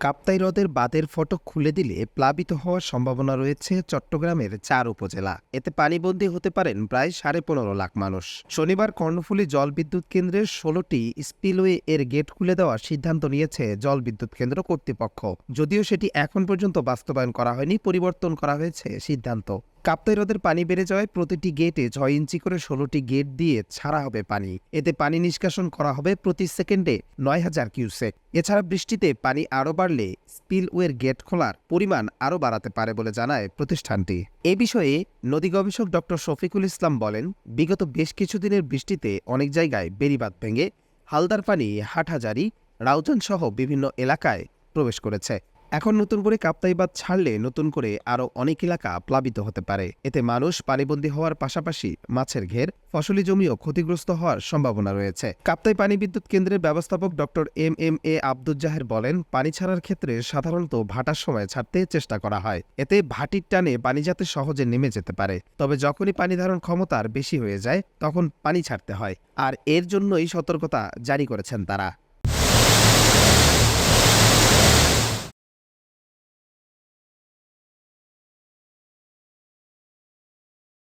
কাপ্তাই হ্রদের বাঁধের ফটক খুলে দিলে প্লাবিত হওয়ার সম্ভাবনা রয়েছে চট্টগ্রামের চার উপজেলা। এতে পানিবন্দী হতে পারেন প্রায় সাড়ে পনেরো লাখ মানুষ। শনিবার কর্ণফুলী জলবিদ্যুৎ কেন্দ্রের ষোলোটি স্পিলওয়ে এর গেট খুলে দেওয়ার সিদ্ধান্ত নিয়েছে জলবিদ্যুৎ কেন্দ্র কর্তৃপক্ষ। যদিও সেটি এখন পর্যন্ত বাস্তবায়ন করা হয়নি, পরিবর্তন করা হয়েছে সিদ্ধান্ত। কাপ্তাই হ্রদের পানি বেড়ে যাওয়ায় প্রতিটি গেটে ছয় ইঞ্চি করে ষোলোটি গেট দিয়ে ছাড়া হবে পানি। এতে পানি নিষ্কাশন করা হবে প্রতি সেকেন্ডে নয় হাজার কিউসেক। এছাড়া বৃষ্টিতে পানি আরও বাড়লে স্পিলওয়ের গেট খোলার পরিমাণ আরও বাড়াতে পারে বলে জানায় প্রতিষ্ঠানটি। এ বিষয়ে নদী গবেষক ডক্টর শফিকুল ইসলাম বলেন, বিগত বেশ কিছুদিনের বৃষ্টিতে অনেক জায়গায় বেড়িবাঁধ ভেঙে হালদার পানি, হাটহাজারি রাউজান সহ বিভিন্ন এলাকায় প্রবেশ করেছে। এখন নতুন করে কাপ্তাই বাঁধ ছাড়লে নতুন করে আরও অনেক এলাকা প্লাবিত হতে পারে। এতে মানুষ পানিবন্দী হওয়ার পাশাপাশি মাছের ঘের, ফসলি জমিও ক্ষতিগ্রস্ত হওয়ার সম্ভাবনা রয়েছে। কাপ্তাই পানি বিদ্যুৎ কেন্দ্রের ব্যবস্থাপক doctor M M A Abdul Zaher বলেন, পানি ছাড়ার ক্ষেত্রে সাধারণত ভাটার সময় ছাড়তে চেষ্টা করা হয়। এতে ভাটির টানে পানি যাতে সহজে নেমে যেতে পারে। তবে যখনই পানি ধারণ ক্ষমতার বেশি হয়ে যায়, তখন পানি ছাড়তে হয়। আর এর জন্যই সতর্কতা জারি করেছেন তারা।